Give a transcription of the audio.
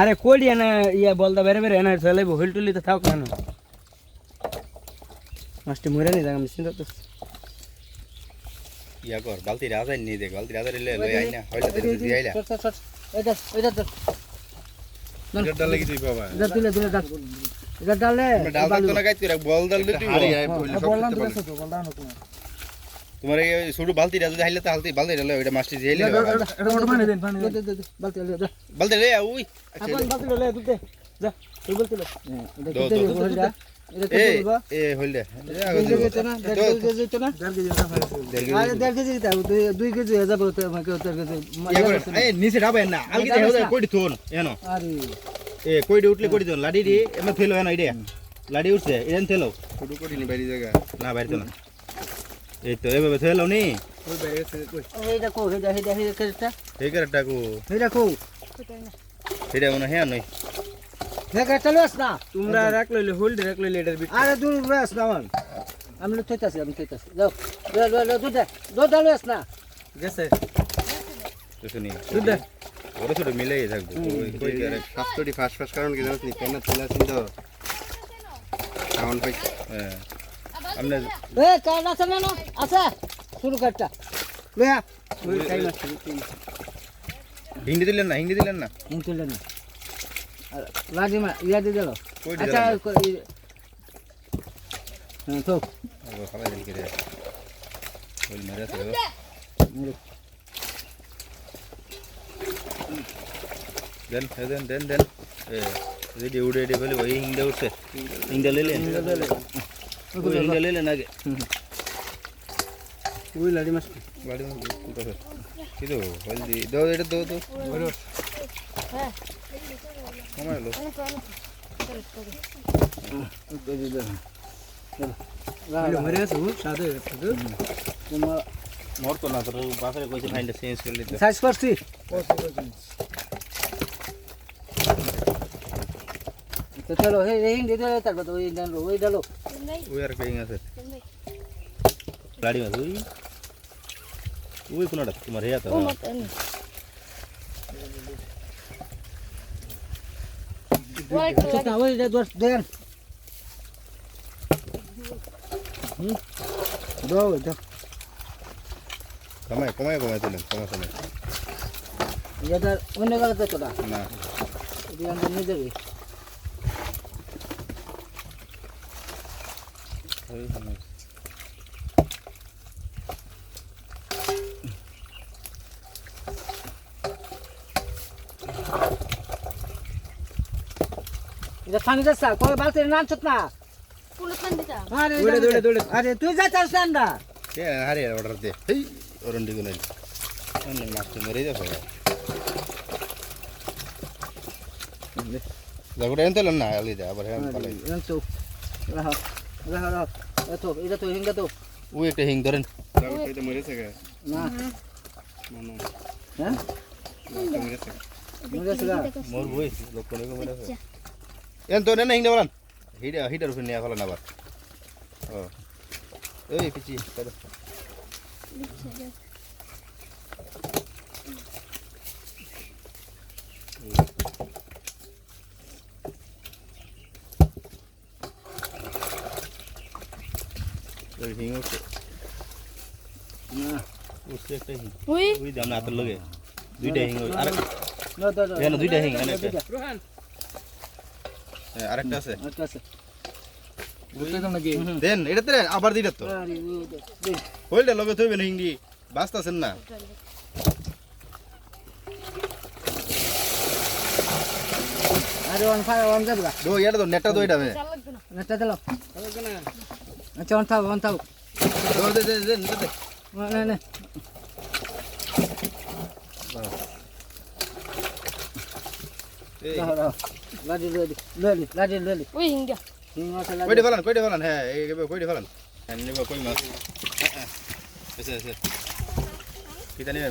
আরে কোড়ি এনে ইয়া বলদা বেরে বেরে এনে থেলাইব হইল টুলি তো থাক না মাস্টি মরে নি জায়গা মেশিন তো ইয়া কর বালতি রাজাই নি দেখ বালতি রাজাই লই লই আইনা হইল দিলে দি আইলা এটা এটা তো এটা তুলে তুলে ডাল এটা ডালে ডাল বল। ডাল দিতে তো তো তোমার এই ছোট হাইলে তো হালতি বালতি ডালে ওইটা মাস্টি দিয়ে এটা এটা পানি দেন পানি দেন বালতি লয়ে যা বালতি রে উই আপন বালতি লয়ে তুই যা তুই বলতি লো এটা না? না? না। উঠলে কইডি থোন। লাডি দি এমন থেলো এনো ইডে লাডি উঠছে এন থেলো। ছোট কইডি নি বাইরে জায়গা। না বাইরে তো না। এই তো এভাবে থেলো নি। ওই বাইরে সে কই? এই দেখো এই দেখো দেখো এই কেজিটা। এই কারটাকু এই দেখো। এটা মনে হ্যাঁ নই চলে আস না। তোমরা রাখ লইলে হোল্ড রাখ লইলে এটার বিট আরে দূর রাস না মান আমি তো থইতাছি আমি থইতাছি যাও লো লো লো দুধ দে দুধ ডালে আস না। গেছে। তো শুনি দুধ দে। ওর ছোট মিলাই থাকব। কই করে কাস্টডি ফার্স্ট ফার্স্ট কারণ কি জানিস নি? পেনা ছিল কিন্তু সাউন্ড পাই হ্যাঁ। আমনে এ কাজ আছে না না? আছে। শুরু করটা লয়া। ওই টাইম আছে হিন্দি দিলেন না? হিন্দি দিলেন না। ইনতুলে না আর লাজি মা ইয়া দি দিলো। কই আচ্ছা দিলেন কই- ই- হ্যাঁ তো খাবার দিল করে বল মারা তো দেন হে দেন দেন দেন। এ রেডি উড়ে রেডি বলে ওই হিংদা উঠছে। হিংদা লেলে ওই হিংদা লেলে আগে। ওই লাজি মাছ গাড়ি মধ্যে কোথায় কিলো হলদি? দাও এটা দাও তো কমাইলো মরে আছে ও সাদে সাদে তোমার মোর তো না। তোর বাপের কইছে ফাইলটা চেঞ্জ করে দিতে সাইজ করছি তো চলো হে হিন্দি দিলে তারপর ওই ডালো ওই ডালো ওই আর কই আছে গাড়ি তোমার হেয়া তো না ওই দোষ দেন হুম দাও দাও কমাই কমাই কমাই দিলেন সমস্যা নেই এটা অন্য কাছে তো না এটা আমরা নিজের ওই সমস্যা এটা সামনে যাচ্ছে কবে বালতি নাচত না? আরে দৌড়ে দৌড়ে দৌড়ে আরে তুই যাচ্ছিস না কে হারে অর্ডার দে। এই ওরন্ডি গুনাই অন্য মাছটা মেরে যাবে এনতে না আলি দে আবার হ্যাঁ পালাই। তো রাহ রাহ রাহ। এতো এটা তো হিঙ্গা তো। একটা হিং ধরেন। কইতে মরেছে গে না। মানু হ্যাঁ? মরেছে লোক কোনে এন তো না হিং দেবলান হিডা হিডার উপরে নিয়ে ফেলান আবার ও এই পিচি ওই হিং উঠছে না। উঠছে একটা হিং। ওই ওই দাম না হাতের লগে। দুইটা হিং আর না দুইটা হিং একটা। রোহান আরেকটা আছে। তো নাকি? দেন এটা তো আবার দিটা তো। লগে থইবেন বাঁচতাছেন না। আরে অন ফায়ার অন যাবগা। দো এটা তো নেটটা দো এটা মে নেটা দিলো আচ্ছা অন থাও অন থাও দে দে দে দে না না এই রাহ রাহ লাজি ললি ললি লাজি ললি ওই হিঙ্গা হিং আছে লাজি কইতে ফেলান কইতে ফেলান হ্যাঁ কইতে ফেলান। হ্যাঁ নিব কই মাছ? এসে এসে। কিটা নিবেন?